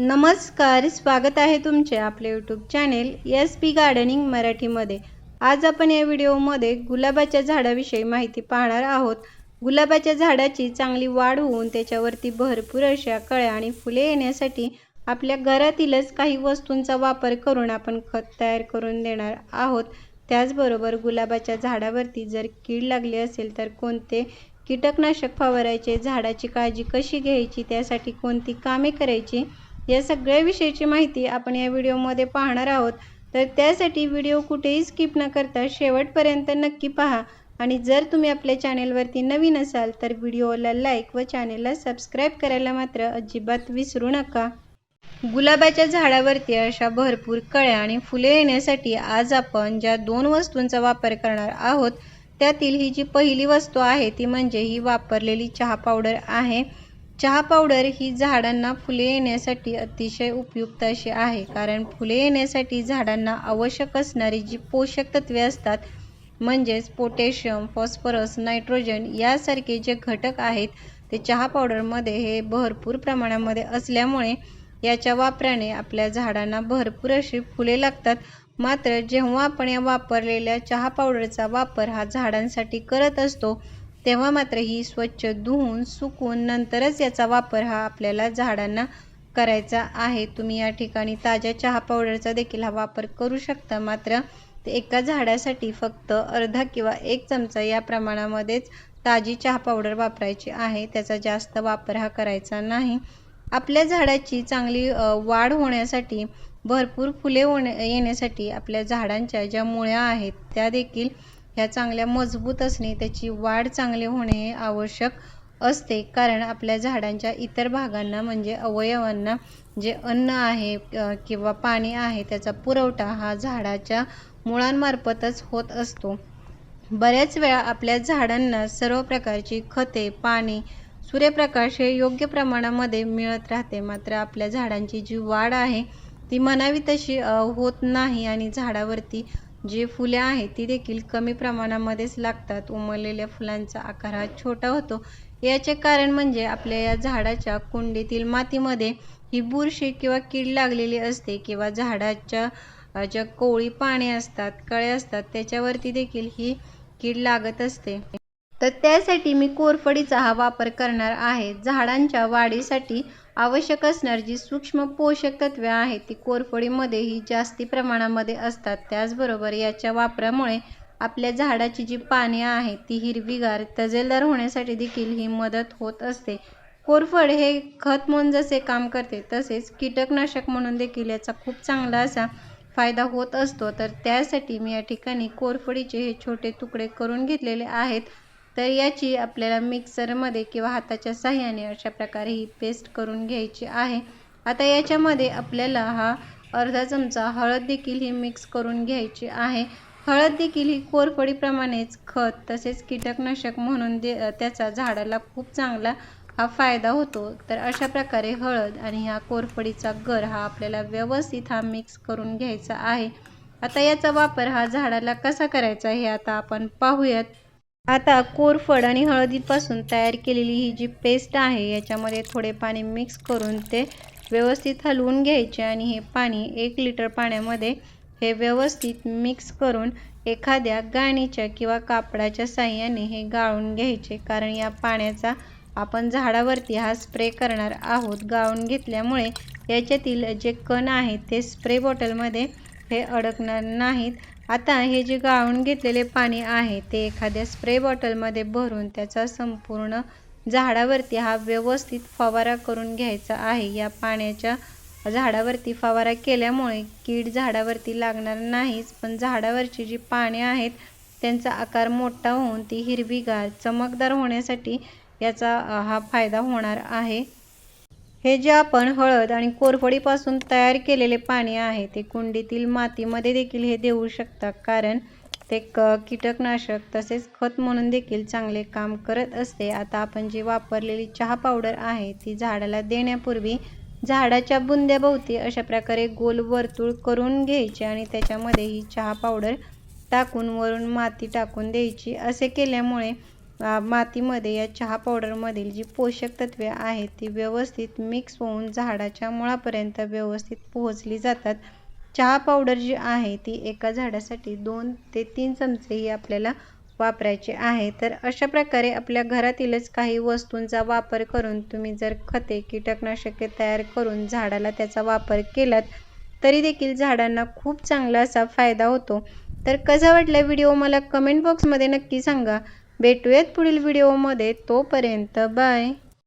नमस्कार स्वागत आहे तुमचे आपले YouTube channel S P gardening मराठीमध्ये. आज आपण या व्हिडिओमध्ये गुलाबाच्या झाडाविषयी माहिती पाहणार आहोत. गुलाबाच्या झाडाची चांगली वाढ होऊन त्याच्यावरती भरपूर अशा कळ्या आणि फुले येण्यासाठी आपल्या घरातीलच काही वस्तूंचा वापर करून आपण खत तयार करून देणार आहोत. त्याचबरोबर गुलाबाच्या झाडावरती जर कीड लागली असेल तर कोणते कीटकनाशक फवारायचे झाडाची काळजी कशी घ्यायची त्यासाठी कोणती कामे करायची या सगळ्या विषयीची माहिती आपण या व्हिडिओमध्ये पाहणार आहोत. तर त्यासाठी व्हिडिओ कुठेही स्किप न करता शेवटपर्यंत नक्की पहा. आणि जर तुम्ही आपल्या चॅनेलवरती नवीन असाल तर व्हिडिओला लाईक व चॅनेलला सबस्क्राईब करायला मात्र अजिबात विसरू नका. गुलाबाच्या झाडावरती अशा भरपूर कळ्या आणि फुले येण्यासाठी आज आपण ज्या दोन वस्तूंचा वापर करणार आहोत त्यातील ही जी पहिली वस्तू आहे ती म्हणजे ही वापरलेली चहा पावडर आहे. चहा पावडर ही झाडांना फुले येण्यासाठी अतिशय उपयुक्त अशी आहे कारण फुले येण्यासाठी झाडांना आवश्यक असणारी जी पोषक तत्वे असतात म्हणजेच पोटॅशियम फॉस्फरस नायट्रोजन यासारखे जे घटक आहेत ते चहा पावडरमध्ये हे भरपूर प्रमाणामध्ये असल्यामुळे याच्या वापराने आपल्या झाडांना भरपूर अशी फुले लागतात. मात्र जेव्हा आपण या वापरलेल्या चहा पावडरचा वापर हा झाडांसाठी करत असतो तेव्हा मात्र ही स्वच्छ धुवून सुकून नंतरच याचा वापर हा आपल्याला झाडांना करायचा आहे. तुम्ही या ठिकाणी ताज्या चहा पावडरचा देखील हा वापर करू शकता. मात्र ते एका झाडासाठी फक्त अर्धा किंवा एक चमचा या प्रमाणामध्येच ताजी चहा पावडर वापरायची आहे. त्याचा जास्त वापर हा करायचा नाही. आपल्या झाडाची चांगली वाढ होण्यासाठी भरपूर फुले होण्या येण्यासाठी आपल्या झाडांच्या ज्या मुळ्या आहेत त्या देखील ह्या चांगल्या मजबूत असणे त्याची वाढ चांगली होणे हे आवश्यक असते. कारण आपल्या झाडांच्या इतर भागांना म्हणजे अवयवांना जे अन्न आहे किंवा पाणी आहे त्याचा पुरवठा हा झाडाच्या मुळांमार्फतच होत असतो. बऱ्याच वेळा आपल्या झाडांना सर्व प्रकारची खते पाणी सूर्यप्रकाश हे योग्य प्रमाणामध्ये मिळत राहते. मात्र आपल्या झाडांची जी वाढ आहे ती म्हणावी तशी होत नाही आणि झाडावरती जी फुले आहेत ती देखील कमी प्रमाणामध्येच लागतात. उमललेल्या फुलांचा आकार हा छोटा होतो. याचे कारण म्हणजे आपल्या या झाडाच्या कुंडीतील मातीमध्ये ही बुरशी किंवा कीड लागलेली असते किंवा झाडाच्या ज्या कोळी पाने असतात कळे असतात त्याच्यावरती देखील ही कीड लागत असते. तर त्यासाठी मी कोरफडीचा हा वापर करणार आहे. झाडांच्या वाढीसाठी आवश्यक असणारी जी सूक्ष्म पोषक तत्वे आहेत ती कोरफडीमध्ये ही जास्ती प्रमाणामध्ये असतात. त्याचबरोबर याच्या वापरामुळे आपल्या झाडाची जी पाने आहेत ती हिरवीगार तजेलदार होण्यासाठी देखील ही मदत होत असते. कोरफड हे खत म्हणून जसे काम करते तसेच कीटकनाशक म्हणून देखील याचा खूप चांगला असा फायदा होत असतो. तर त्यासाठी मी या ठिकाणी कोरफडीचे हे छोटे तुकडे करून घेतलेले आहेत. तर याची आपल्याला मिक्सरमध्ये किंवा हाताच्या साह्याने अशा प्रकारे ही पेस्ट करून घ्यायची आहे. आता याच्यामध्ये आपल्याला हा अर्धा चमचा हळद देखील ही मिक्स करून घ्यायची आहे. हळद देखील ही कोरफडीप्रमाणेच खत तसेच कीटकनाशक म्हणून दे त्याचा झाडाला खूप चांगला हा फायदा होतो. तर अशा प्रकारे हळद आणि ह्या कोरफडीचा गर हा आपल्याला व्यवस्थित हा मिक्स करून घ्यायचा आहे. आता याचा वापर हा झाडाला कसा करायचा हे आता आपण पाहूयात. आता कोरफड आणि हळदीपासून तयार केलेली ही जी पेस्ट आहे याच्यामध्ये थोडे पाणी मिक्स करून ते व्यवस्थित हलवून घ्यायचे आणि हे पाणी एक लिटर पाण्यामध्ये हे व्यवस्थित मिक्स करून एखाद्या गाणीच्या किंवा कापडाच्या साह्याने हे गाळून घ्यायचे. कारण या पाण्याचा आपण झाडावरती हा स्प्रे करणार आहोत गाळून घेतल्यामुळे याच्यातील जे कण आहेत ते स्प्रे बॉटलमध्ये हे अडकणार नाहीत. आता हे जे गाळून घेतलेले पाणी आहे ते एखाद्या स्प्रे बॉटलमध्ये भरून त्याचा संपूर्ण झाडावरती हा व्यवस्थित फवारा करून घ्यायचा आहे. या पाण्याच्या झाडावरती फवारा केल्यामुळे कीड झाडावरती लागणार नाहीच पण झाडावरची जी पाने आहेत त्यांचा आकार मोठा होऊन ती हिरवीगार चमकदार होण्यासाठी याचा हा फायदा होणार आहे. हे जे आपण हळद आणि कोरफडीपासून तयार केलेले पाणी आहे ते कुंडीतील मातीमध्ये देखील हे देऊ शकता कारण ते क कीटकनाशक तसेच खत म्हणून देखील चांगले काम करत असते. आता आपण जी वापरलेली चहा पावडर आहे ती झाडाला देण्यापूर्वी झाडाच्या बुंद्याभोवती अशा प्रकारे गोल वर्तुळ करून घ्यायचे आणि त्याच्यामध्ये ही चहा पावडर टाकून वरून माती टाकून द्यायची. असे केल्यामुळे मातीमध्ये या चहा पावडरमधील जी पोषक तत्वे आहेत ती व्यवस्थित मिक्स होऊन झाडाच्या मुळापर्यंत व्यवस्थित पोहोचली जातात. चहा पावडर जी आहे ती एका झाडासाठी दोन ते तीन चमचे ही आपल्याला वापरायचे आहे. तर अशा प्रकारे आपल्या घरातीलच काही वस्तूंचा वापर करून तुम्ही जर खते कीटकनाशके तयार करून झाडाला त्याचा वापर केलात तरी देखील झाडांना खूप चांगला असा फायदा होतो. तर कसा वाटला व्हिडिओ मला कमेंट बॉक्समध्ये नक्की सांगा. भेटूयात पुढील व्हिडिओमध्ये तोपर्यंत बाय